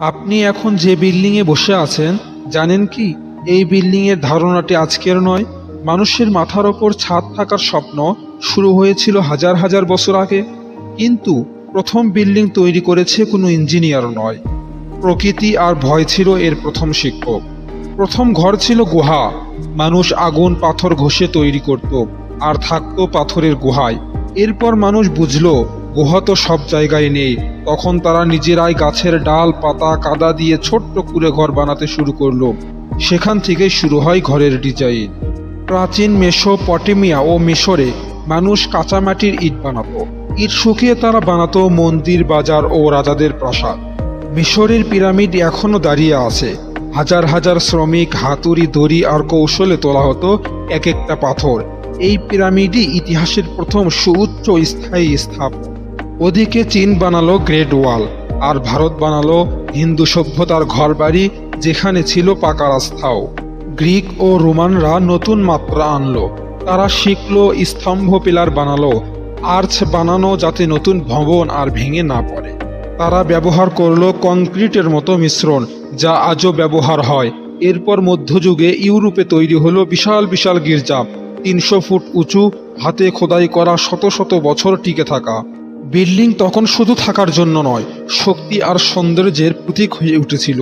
আপনি এখন যে বিল্ডিংয়ে বসে আছেন, জানেন কি? এই বিল্ডিংয়ের ধারণাটি আজকের নয়। মানুষের মাথার ওপর ছাদ থাকার স্বপ্ন শুরু হয়েছিল হাজার হাজার বছর আগে। কিন্তু প্রথম বিল্ডিং তৈরি করেছে কোনো ইঞ্জিনিয়ার নয়। প্রকৃতি আর ভয় ছিল এর প্রথম শিক্ষক। প্রথম ঘর ছিল গুহা। মানুষ আগুন পাথর ঘষে তৈরি করত, আর থাকতো পাথরের গুহায়। এরপর মানুষ বুঝলো, গুহা তো সব জায়গায় নেই। তখন তারা নিজেরাই গাছের ডাল, পাতা, কাদা দিয়ে ছোট্ট কুড়ে ঘর বানাতে শুরু করল। সেখান থেকে শুরু হয় ঘরের ডিজাইন। প্রাচীন মেসোপটেমিয়া ও মিশরে মানুষ কাঁচামাটির ইট বানাতো। ইট শুকিয়ে তারা বানাতো মন্দির, বাজার ও রাজাদের প্রাসাদ। মিশরের পিরামিড এখনও দাঁড়িয়ে আছে। হাজার হাজার শ্রমিক, হাতুড়ি, দড়ি আর কৌশলে তোলা হতো এক একটা পাথর। এই পিরামিডই ইতিহাসের প্রথম সুউচ্চ স্থায়ী স্থাপন ওদিকে চীন বানালো গ্রেট ওয়াল, আর ভারত বানালো হিন্দু সভ্যতার ঘরবাড়ি যেখানে ছিল পাকা রাস্তাও। গ্রিক ও রোমানরা নতুন মাত্রা আনলো। তারা শিখলো স্তম্ভ পিলার বানালো, আর্চ বানানো যাতে নতুন ভবন আর ভেঙে না পড়ে। তারা ব্যবহার করল কংক্রিটের মতো মিশ্রণ, যা আজও ব্যবহার হয়। এরপর মধ্যযুগে ইউরোপে তৈরি হলো বিশাল বিশাল গির্জা তিনশো ফুট উঁচু, হাতে খোদাই করা শত শত বছর টিকে থাকা। বিল্ডিং তখন শুধু থাকার জন্য নয়, শক্তি আর সৌন্দর্যের প্রতীক হয়ে উঠেছিল।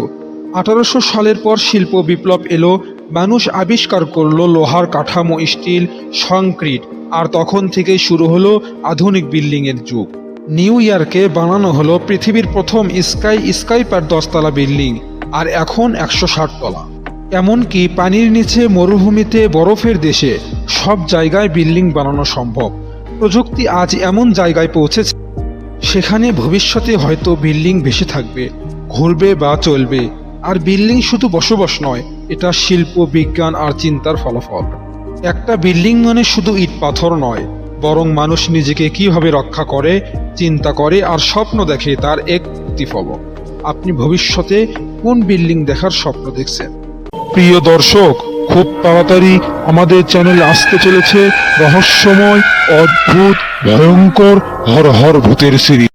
আঠারোশো সালের পর শিল্প বিপ্লব এলো, মানুষ আবিষ্কার করল লোহার কাঠামো, স্টিল, সংক্রিট, আর তখন থেকেই শুরু হলো আধুনিক বিল্ডিংয়ের যুগ। নিউ ইয়র্কে বানানো হলো পৃথিবীর প্রথম স্কাই স্কাইপার দশতলা বিল্ডিং, আর এখন একশো ষাট তলা। এমনকি পানির নিচে মরুভূমিতে বরফের দেশে সব জায়গায় বিল্ডিং বানানো সম্ভব। প্রযুক্তি আজ এমন জায়গায় পৌঁছেছে, সেখানে ভবিষ্যতে হয়তো বিল্ডিং বেশি থাকবে, ঘুরবে বা চলবে। আর বিল্ডিং শুধু বসবাস নয়, এটা শিল্প, বিজ্ঞান আর চিন্তার ফলাফল। একটা বিল্ডিং মানে শুধু ইট পাথর নয়, বরং মানুষ নিজেকে কীভাবে রক্ষা করে, চিন্তা করে আর স্বপ্ন দেখে তার এক প্রতিফলন আপনি ভবিষ্যতে কোন বিল্ডিং দেখার স্বপ্ন দেখছেন? প্রিয় দর্শক খুব তাড়াতাড়ি আমাদের চ্যানেল আসতে চলেছে রহস্যময় অদ্ভুত ভয়ঙ্কর হর হর ভূতের সিরিজ।